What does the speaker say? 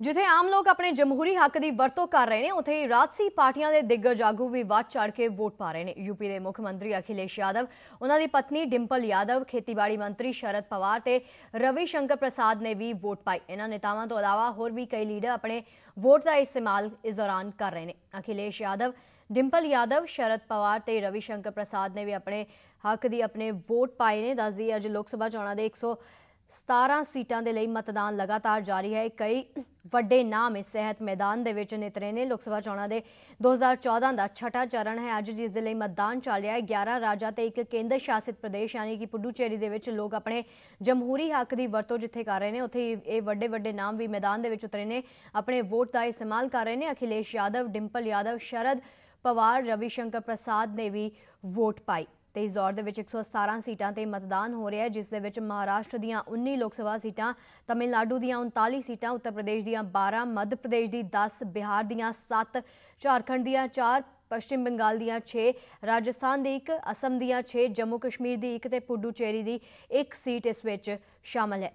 ਜਿੱਥੇ ਆਮ ਲੋਕ ਆਪਣੇ ਜਮਹੂਰੀ ਹੱਕ ਦੀ ਵਰਤੋਂ ਕਰ ਰਹੇ ਨੇ, ਉੱਥੇ ਹੀ ਰਾਜਸੀ ਪਾਰਟੀਆਂ ਦੇ ਦਿੱਗਜ ਆਗੂ ਵੀ ਵੱਧ ਚੜ ਕੇ ਵੋਟ ਪਾ ਰਹੇ ਨੇ। ਯੂਪੀ ਦੇ ਮੁੱਖ ਮੰਤਰੀ ਅਖਿਲੇਸ਼ ਯਾਦਵ, ਉਹਨਾਂ ਦੀ ਪਤਨੀ ਡਿੰਪਲ ਯਾਦਵ, ਖੇਤੀਬਾੜੀ ਮੰਤਰੀ ਸ਼ਰਦ ਪਵਾਰ ਤੇ ਰਵੀ ਸ਼ੰਕਰ ਪ੍ਰਸਾਦ ਨੇ ਵੀ ਵੋਟ ਪਾਈ। ਇਹਨਾਂ ਨੇਤਾਵਾਂ ਤੋਂ ਇਲਾਵਾ ਹੋਰ ਵੀ ਕਈ ਲੀਡਰ ਆਪਣੇ ਵੋਟ ਦਾ ਇਸਤੇਮਾਲ ਇਸ ਦੌਰਾਨ ਕਰ ਰਹੇ ਨੇ। ਅਖਿਲੇਸ਼ ਯਾਦਵ, ਡਿੰਪਲ ਯਾਦਵ, ਸ਼ਰਦ ਪਵਾਰ ਤੇ ਰਵੀ ਸ਼ੰਕਰ ਪ੍ਰਸਾਦ ਨੇ ਵੀ ਆਪਣੇ ਹੱਕ ਦੀ ਆਪਣੇ ਵੋਟ ਪਾਏ ਨੇ। ਦੱਸਦੀ ਅੱਜ ਲੋਕ ਸਭਾ ਚੋਣਾਂ ਦੇ 117 ਸੀਟਾਂ ਦੇ ਲਈ ਮਤਦਾਨ ਲਗਾਤਾਰ ਜਾਰੀ ਹੈ। ਕਈ ਵੱਡੇ ਨਾਮ ਇਸ ਸਿਹਤ ਮੈਦਾਨ ਦੇ ਵਿੱਚ ਨਿਤਰੇ ਨੇ। ਲੋਕ ਸਭਾ ਚੋਣਾਂ ਦੇ 2014 ਦਾ ਛਠਾ ਚਰਨ ਹੈ। ਅੱਜ ਜਿਸ ਦੇ ਲਈ ਮਤਦਾਨ ਚੱਲ ਰਿਹਾ ਹੈ 11 ਰਾਜਾਂ ਤੇ ਇੱਕ ਕੇਂਦਰ ਸ਼ਾਸਿਤ ਪ੍ਰਦੇਸ਼, ਯਾਨੀ ਕਿ ਪੁਡੂਚੇਰੀ ਦੇ ਵਿੱਚ ਲੋਕ ਆਪਣੇ ਜਮਹੂਰੀ ਹੱਕ ਦੀ ਵਰਤੋਂ ਜਿੱਥੇ ਕਰ ਰਹੇ ਨੇ, ਉੱਥੇ ਹੀ ਇਹ ਵੱਡੇ ਵੱਡੇ ਨਾਮ ਵੀ ਮੈਦਾਨ ਦੇ ਵਿੱਚ ਉਤਰੇ ਨੇ। ਆਪਣੇ ਵੋਟ ਦਾ ਇਸਤੇਮਾਲ ਕਰ ਰਹੇ ਨੇ। ਅਖਿਲੇਸ਼ ਯਾਦਵ, ਡਿੰਪਲ ਯਾਦਵ, ਸ਼ਰਦ ਪਵਾਰ, ਰਵੀ ਸ਼ੰਕਰ ਪ੍ਰਸਾਦ ਨੇ ਵੀ ਵੋਟ ਪਾਈ। ਤੇ ਇਸ ਦੌਰ ਦੇ ਵਿੱਚ 117 ਸੀਟਾਂ ਤੇ ਮਤਦਾਨ ਹੋ ਰਿਹਾ ਹੈ, ਜਿਸ ਦੇ ਵਿੱਚ ਮਹਾਰਾਸ਼ਟਰ ਦੀਆਂ 19 ਲੋਕ ਸਭਾ ਸੀਟਾਂ, ਤਮਿਲਨਾਡੂ ਦੀਆਂ 39 ਸੀਟਾਂ, ਉੱਤਰ ਪ੍ਰਦੇਸ਼ ਦੀਆਂ 12 ਮੱਧ ਪ੍ਰਦੇਸ਼ ਦੀ 10 ਬਿਹਾਰ ਦੀਆਂ 7 ਝਾਰਖੰਡ ਦੀਆਂ 4 ਪੱਛਮੀ ਬੰਗਾਲ ਦੀਆਂ 6 ਰਾਜਸਥਾਨ ਦੀ 1 ਅਸਮ ਦੀਆਂ 6 ਜੰਮੂ ਕਸ਼ਮੀਰ ਦੀ 1 ਤੇ ਪੁਡੂਚੇਰੀ ਦੀ 1 ਸੀਟ ਇਸ ਵਿੱਚ ਸ਼ਾਮਲ ਹੈ।